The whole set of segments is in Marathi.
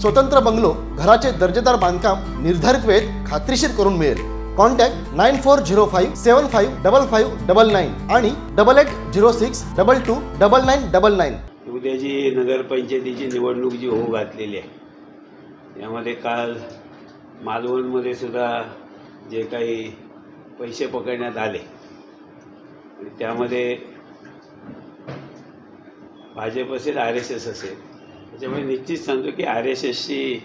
स्वतंत्र बंगलो घराचे दर्जेदार बांधकाम निर्धारित वेळेत खात्रीशीर करून मिळेल. Contact nine four zero five seven five double five double nine आणि double eight zero six double two double nine double nine. उद्याची नगरपंचायतीची निवडणूक जी होऊ घातलेली आहे यामध्ये काल मालवणमध्ये सुद्धा जे काही पैसे पकडण्यात आले त्यामध्ये भाजप असेल आर एस एस असेल. त्याच्यामुळे निश्चित सांगतो की आर एस एसची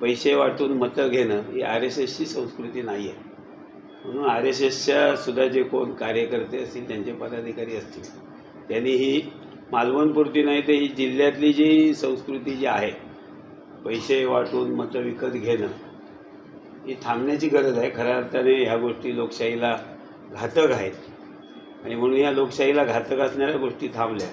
पैसे वाटून मतं घेणं ही आर एस एसची संस्कृती नाही आहे म्हणून आर एस एसच्या सुद्धा जे कोण कार्यकर्ते असतील त्यांचे पदाधिकारी असतील त्यांनी ही मालवणपुरती नाही तर ही जिल्ह्यातली जी संस्कृती जी आहे पैसे वाटून मतं विकत घेणं ही थांबण्याची गरज आहे. खऱ्या अर्थाने ह्या गोष्टी लोकशाहीला घातक आहेत. आणि म्हणून या लोकशाहीला घातक असणाऱ्या गोष्टी थांबल्या.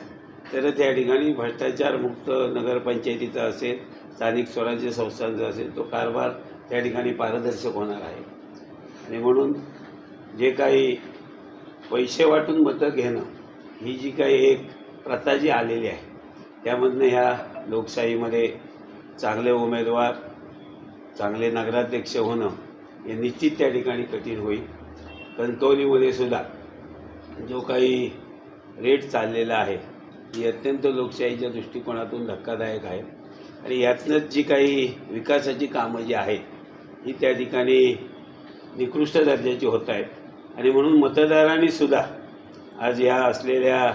तर त्या ठिकाणी भ्रष्टाचारमुक्त नगरपंचायतीचा असेल स्थानिक स्वराज्य संस्थांचा असेल तो कारभार त्या ठिकाणी पारदर्शक होणार आहे. आणि म्हणून जे काही पैसे वाटून मतं घेणं ही जी काही एक प्रथा जी आलेली आहे त्यामधनं ह्या लोकशाहीमध्ये चांगले उमेदवार चांगले नगराध्यक्ष होणं हे निश्चित त्या ठिकाणी कठीण होईल. कणकवलीमध्ये सुद्धा जो काही रेट चाललेला आहे ही अत्यंत लोकशाहीच्या दृष्टिकोनातून धक्कादायक आहे. आणि यातनंच जी काही विकासाची कामं जी आहेत ही त्या ठिकाणी निकृष्ट दर्जाची होत आहेत. आणि म्हणून मतदारांनी सुद्धा आज या असलेल्या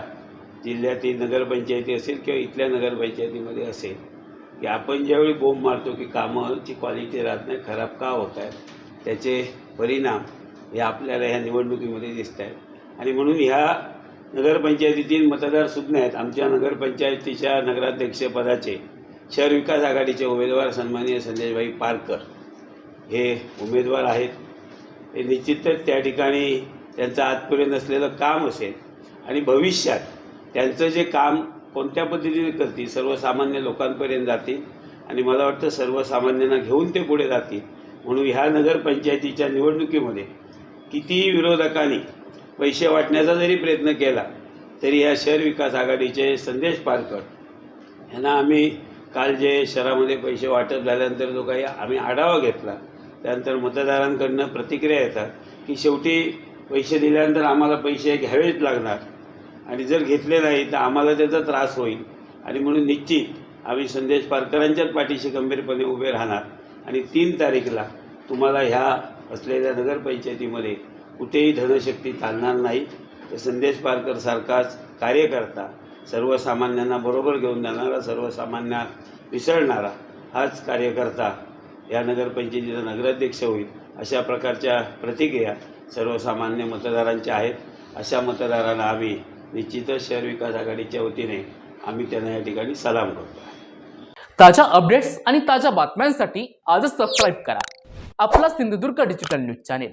जिल्ह्यातील नगरपंचायती असेल किंवा इथल्या नगरपंचायतीमध्ये असेल की आपण ज्यावेळी बोंब मारतो की कामाची क्वालिटी राहत नाही खराब का होत आहेत त्याचे परिणाम हे आपल्याला ह्या निवडणुकीमध्ये दिसत आहेत. आणि म्हणून ह्या नगरपंचायतीतील मतदार सुज्ञ आहेत. आमच्या नगरपंचायतीच्या नगराध्यक्षपदाचे शहर विकास आघाडीचे उमेदवार सन्माननीय संदेशभाई पारकर हे उमेदवार आहेत. हे निश्चितच त्या ठिकाणी त्यांचं आजपर्यंत असलेलं काम असेल आणि भविष्यात त्यांचं जे काम कोणत्या पद्धतीने करतील सर्वसामान्य लोकांपर्यंत जातील आणि मला वाटतं सर्वसामान्यांना घेऊन ते पुढे जातील. म्हणून ह्या नगरपंचायतीच्या निवडणुकीमध्ये कितीही विरोधकांनी पैसे वाटण्याचा जरी प्रयत्न केला तरी ह्या शहर विकास आघाडीचे संदेश पारकर यांना आम्ही काल जे शहरामध्ये पैसे वाटप झाल्यानंतर जो काही आम्ही आढावा घेतला त्यानंतर मतदारांकडनं प्रतिक्रिया येतात की शेवटी पैसे दिल्यानंतर आम्हाला पैसे घ्यावेच लागणार. आणि जर घेतले नाही तर आम्हाला त्याचा त्रास होईल. आणि म्हणून निश्चित आम्ही संदेश पारकरांच्याच पाठीशी गंभीरपणे उभे राहणार. आणि तीन तारीखला तुम्हाला ह्या असलेल्या नगरपंचायतीमध्ये कुठेही धनशक्ती चालणार नाही. तर संदेश पारकरसारखाच कार्यकर्ता सर्वसामान्यांना बरोबर घेऊन जाणारा सर्वसामान्यात मिसळणारा हाच कार्यकर्ता या नगरपंचायतीचा नगराध्यक्ष होईल अशा प्रकारच्या प्रतिक्रिया सर्वसामान्य मतदारांच्या आहेत. अशा मतदारांना आम्ही निश्चितच शहर विकास आघाडीच्या वतीने आम्ही त्यांना या ठिकाणी सलाम करतो. ताज्या अपडेट्स आणि ताज्या बातम्यांसाठी आजच सबस्क्राईब करा. आपला Sindhudurg digital news channel